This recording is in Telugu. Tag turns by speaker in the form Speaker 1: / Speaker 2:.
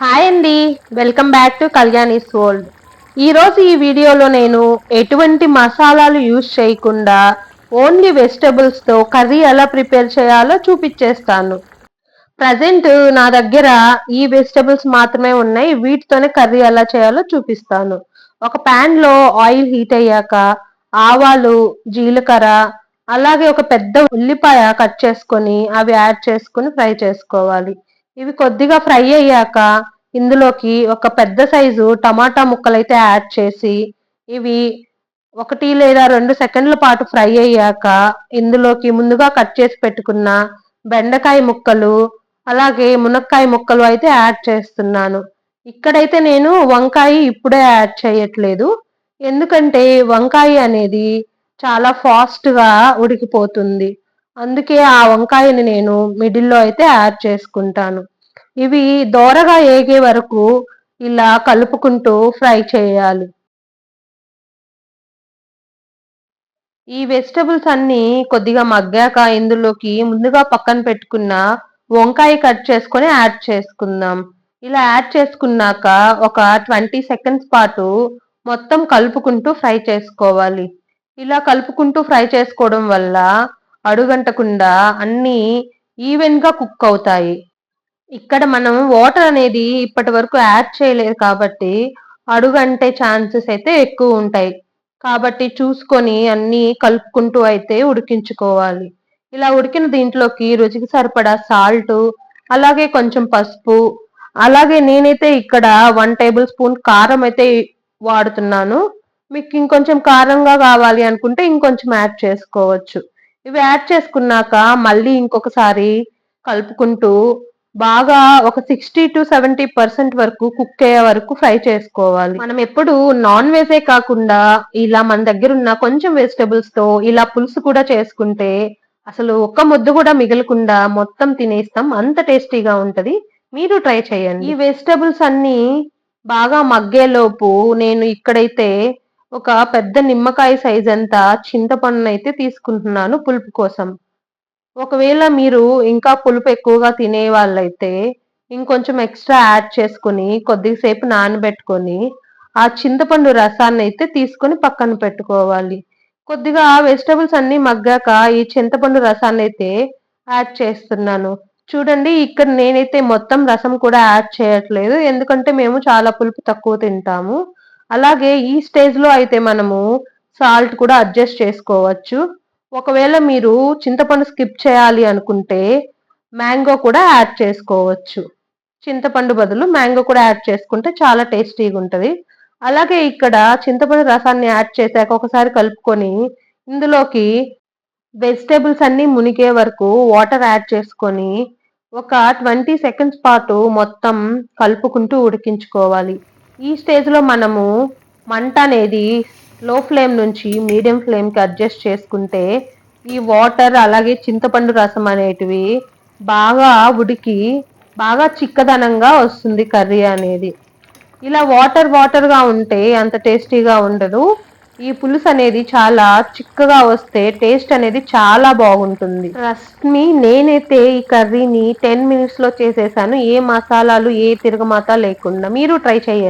Speaker 1: హాయ్ అండి welcome back to Kalyani's world ఈరోజు ఈ వీడియోలో నేను ఎటువంటి మసాలాలు యూజ్ చేయకుండా ఓన్లీ వెజిటబుల్స్తో కర్రీ ఎలా ప్రిపేర్ చేయాలో చూపించేస్తాను. ప్రజెంట్ నా దగ్గర ఈ వెజిటబుల్స్ మాత్రమే ఉన్నాయి. వీటితోనే కర్రీ ఎలా చేయాలో చూపిస్తాను. ఒక ప్యాన్లో ఆయిల్ హీట్ అయ్యాక ఆవాలు జీలకర్ర అలాగే ఒక పెద్ద ఉల్లిపాయ కట్ చేసుకొని అవి యాడ్ చేసుకొని ఫ్రై చేసుకోవాలి. ఇవి కొద్దిగా ఫ్రై అయ్యాక ఇందులోకి ఒక పెద్ద సైజు టమాటా ముక్కలైతే యాడ్ చేసి ఇవి ఒకటి లేదా రెండు సెకండ్ల పాటు ఫ్రై అయ్యాక ఇందులోకి ముందుగా కట్ చేసి పెట్టుకున్న బెండకాయ ముక్కలు అలాగే మునక్కాయ ముక్కలు అయితే యాడ్ చేస్తున్నాను. ఇక్కడైతే నేను వంకాయ ఇప్పుడే యాడ్ చేయట్లేదు. ఎందుకంటే వంకాయ అనేది చాలా ఫాస్ట్గా ఉడికిపోతుంది. అందుకే ఆ వంకాయని నేను మిడిల్లో అయితే యాడ్ చేసుకుంటాను. ఇవి దోరగా ఏగే వరకు ఇలా కలుపుకుంటూ ఫ్రై చేయాలి. ఈ వెజిటబుల్స్ అన్నీ కొద్దిగా మగ్గాక ఇందులోకి ముందుగా పక్కన పెట్టుకున్న వంకాయ కట్ చేసుకొని యాడ్ చేసుకుందాం. ఇలా యాడ్ చేసుకున్నాక ఒక ట్వంటీ సెకండ్స్ పాటు మొత్తం కలుపుకుంటూ ఫ్రై చేసుకోవాలి. ఇలా కలుపుకుంటూ ఫ్రై చేసుకోవడం వల్ల అడుగంటకుండా అన్నీ ఈవెన్గా కుక్ అవుతాయి. ఇక్కడ మనం వాటర్ అనేది ఇప్పటి వరకు యాడ్ చేయలేదు కాబట్టి అడుగంటే ఛాన్సెస్ అయితే ఎక్కువ ఉంటాయి. కాబట్టి చూసుకొని అన్నీ కలుపుకుంటూ అయితే ఉడికించుకోవాలి. ఇలా ఉడికిన దీంట్లోకి రుచికి సరిపడా సాల్ట్ అలాగే కొంచెం పసుపు అలాగే నేనైతే ఇక్కడ వన్ టేబుల్ స్పూన్ కారం అయితే వాడుతున్నాను. మీకు ఇంకొంచెం కారంగా కావాలి అనుకుంటే ఇంకొంచెం యాడ్ చేసుకోవచ్చు. ఇవి యాడ్ చేసుకున్నాక మళ్ళీ ఇంకొకసారి కలుపుకుంటూ బాగా ఒక సిక్స్టీ టు సెవెంటీ పర్సెంట్ వరకు కుక్ అయ్యే వరకు ఫ్రై చేసుకోవాలి. మనం ఎప్పుడు నాన్ వెజే కాకుండా ఇలా మన దగ్గర ఉన్న కొంచెం వెజిటబుల్స్తో ఇలా పులుసు కూడా చేసుకుంటే అసలు ఒక్క ముద్ద కూడా మిగలకుండా మొత్తం తినేస్తాం. అంత టేస్టీగా ఉంటది. మీరు ట్రై చేయండి. ఈ వెజిటబుల్స్ అన్ని బాగా మగ్గేలోపు నేను ఇక్కడైతే ఒక పెద్ద నిమ్మకాయ సైజ్ అంతా చింతపండును అయితే తీసుకుంటున్నాను పులుపు కోసం. ఒకవేళ మీరు ఇంకా పులుపు ఎక్కువగా తినే వాళ్ళైతే ఇంకొంచెం ఎక్స్ట్రా యాడ్ చేసుకొని కొద్దిసేపు నానబెట్టుకొని ఆ చింతపండు రసాన్ని అయితే తీసుకొని పక్కన పెట్టుకోవాలి. కొద్దిగా వెజిటబుల్స్ అన్ని మగ్గాక ఈ చింతపండు రసాన్ని అయితే యాడ్ చేస్తున్నాను. చూడండి ఇక్కడ నేనైతే మొత్తం రసం కూడా యాడ్ చేయట్లేదు ఎందుకంటే మేము చాలా పులుపు తక్కువ తింటాము. అలాగే ఈ స్టేజ్లో అయితే మనము సాల్ట్ కూడా అడ్జస్ట్ చేసుకోవచ్చు. ఒకవేళ మీరు చింతపండు స్కిప్ చేయాలి అనుకుంటే మ్యాంగో కూడా యాడ్ చేసుకోవచ్చు. చింతపండు బదులు మ్యాంగో కూడా యాడ్ చేసుకుంటే చాలా టేస్టీగా ఉంటుంది. అలాగే ఇక్కడ చింతపండు రసాన్ని యాడ్ చేశాక ఒకసారి కలుపుకొని ఇందులోకి వెజిటేబుల్స్ అన్నీ మునిగే వరకు వాటర్ యాడ్ చేసుకొని ఒక ట్వంటీ సెకండ్స్ పాటు మొత్తం కలుపుకుంటూ ఉడికించుకోవాలి. ఈ స్టేజ్లో మనము మంట అనేది లో ఫ్లేమ్ నుంచి మీడియం ఫ్లేమ్కి అడ్జస్ట్ చేసుకుంటే ఈ వాటర్ అలాగే చింతపండు రసం అనేటివి బాగా ఉడికి బాగా చిక్కదనంగా వస్తుంది కర్రీ అనేది. ఇలా వాటర్ వాటర్గా ఉంటే అంత టేస్టీగా ఉండదు. ఈ పులుసు అనేది చాలా చిక్కగా వస్తే టేస్ట్ అనేది చాలా బాగుంటుంది. రస్మి నేనైతే ఈ కర్రీని టెన్ మినిట్స్లో చేసేసాను. ఏ మసాలాలు ఏ తిరగమాత లేకుండా మీరు ట్రై చేయండి.